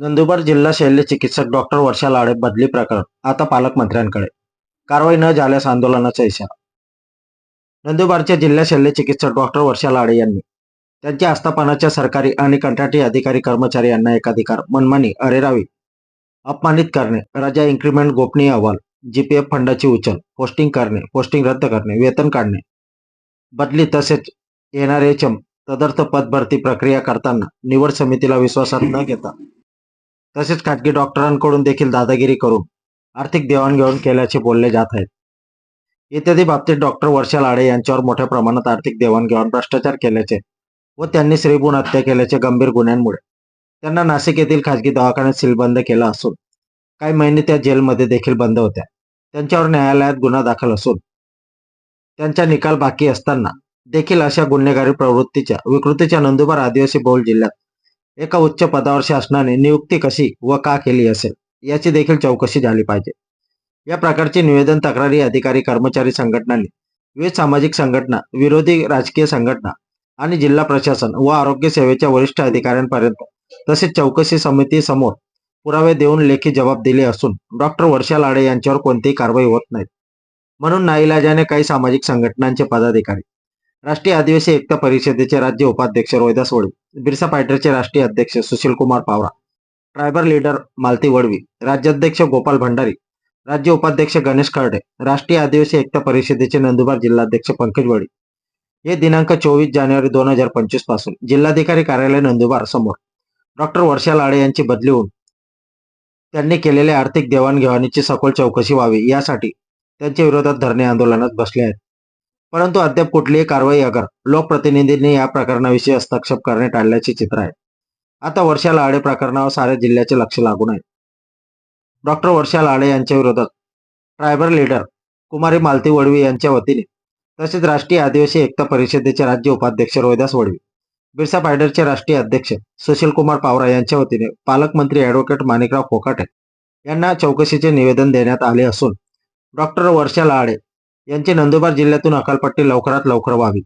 नंदुरबार जिल्हा शल्य चिकित्सक डॉक्टर वर्षा लाडे बदली प्रकरण आता पालकमंत्र्यांकडे. कारवाई न झाल्यास आंदोलनाचा इशारा. नंदुरबारच्या जिल्हा शल्य चिकित्सक डॉक्टर वर्षा लाडे यांनी त्यांच्या आस्थापनाच्या सरकारी आणि कंत्राटी अधिकारी कर्मचारी यांना एकाधिकार मनमानी अरेरावी अपमानित करणे रजा इन्क्रीमेंट गोपनीय अहवाल जीपीएफ फंडाची उचल पोस्टिंग करणे पोस्टिंग रद्द करणे वेतन काढणे बदली तसेच एनआरएचएम तदर्थ पद भरती प्रक्रिया करताना निवड समितीला विश्वासात न घेता तसेच खाजगी डॉक्टरांकडून देखील दादागिरी करून आर्थिक देवाणघेवाण केल्याचे बोलले जात आहेत. इत्यादी बाबतीत डॉक्टर वर्षा लाडे यांच्यावर मोठ्या प्रमाणात आर्थिक देवाणघेवाण भ्रष्टाचार केल्याचे व त्यांनी श्रीगुण हत्या केल्याचे गंभीर गुन्ह्यांमुळे त्यांना नाशिक येथील खाजगी दवाखान्यात सीलबंद केला असून काही महिने त्या जेलमध्ये देखील बंद होत्या. त्यांच्यावर न्यायालयात गुन्हा दाखल असून त्यांचा निकाल बाकी असताना देखील अशा गुन्हेगारी प्रवृत्तीच्या विकृतीच्या नंदुरबार आदिवासी बहुल जिल्ह्यात एका उच्च पदावर शासनाने नियुक्ती कशी व का केली असेल याची देखील चौकशी झाली पाहिजे. या प्रकारचे निवेदन तक्रारी अधिकारी कर्मचारी संघटनांनी विविध सामाजिक संघटना विरोधी राजकीय संघटना आणि जिल्हा प्रशासन व आरोग्य सेवेच्या वरिष्ठ अधिकाऱ्यांपर्यंत तसेच चौकशी समिती समोर पुरावे देऊन लेखी जबाब दिले असून डॉक्टर वर्षा लाडे यांच्यावर कोणतीही कारवाई होत नाही. म्हणून नाईलाजाने काही सामाजिक संघटनांचे पदाधिकारी राष्ट्रीय आदिवासी एकता परिषदेचे राज्य उपाध्यक्ष रोहिदास वडवी बिरसा फायटरचे राष्ट्रीय अध्यक्ष सुशील कुमार पावरा ट्रायबल लीडर मालती वडवी राज्याध्यक्ष गोपाल भंडारी राज्य उपाध्यक्ष गणेश खर्डे राष्ट्रीय आदिवासी एकता परिषदेचे नंदुरबार जिल्हाध्यक्ष पंकज वडी हे दिनांक चोवीस जानेवारी दोन हजार पंचवीसपासून जिल्हाधिकारी कार्यालय नंदुरबार समोर. डॉक्टर वर्षा लाडे यांची बदली होऊन त्यांनी केलेल्या आर्थिक देवाणघेवाणीची सखोल चौकशी व्हावी यासाठी त्यांच्या विरोधात धरणे आंदोलनात बसले आहेत. परंतु अद्याप कुठलीही कारवाई अगर लोकप्रतिनिधींनी या प्रकरणाविषयी हस्तक्षेप करणे टाळल्याचे चित्र आहे. आता वर्षा लाडे प्रकरणावर साऱ्या जिल्ह्याचे लक्ष लागून आहे. डॉक्टर वर्षा लाडे यांच्या विरोधात ट्रायबल लीडर कुमारी मालती वडवी यांच्या वतीने तसेच राष्ट्रीय आदिवासी एकता परिषदेचे राज्य उपाध्यक्ष रोहिदास वडवी बिरसा फायडरचे राष्ट्रीय अध्यक्ष सुशील कुमार पावरा यांच्या वतीने पालकमंत्री ॲडव्होकेट माणिकराव कोकाटे यांना चौकशीचे निवेदन देण्यात आले असून डॉक्टर वर्षा लाडे यांचे नंदुरबार जिल्ह्यातून अकालपट्टी लवकरात लवकर व्हावी.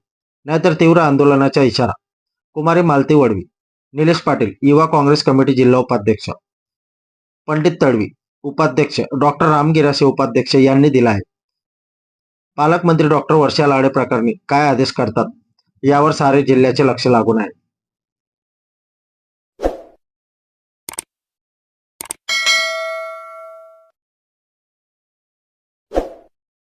नाहीतर तीव्र आंदोलनाचा इशारा. कुमारी मालती वडवी. निलेश पाटील युवा काँग्रेस कमिटी जिल्हा उपाध्यक्ष. पंडित तडवी उपाध्यक्ष. डॉक्टर रामगिरासे उपाध्यक्ष यांनी दिला आहे. पालकमंत्री डॉक्टर वर्षा लाडे प्रकरणी काय आदेश करतात? यावर सारे जिल्ह्याचे लक्ष लागून आहे.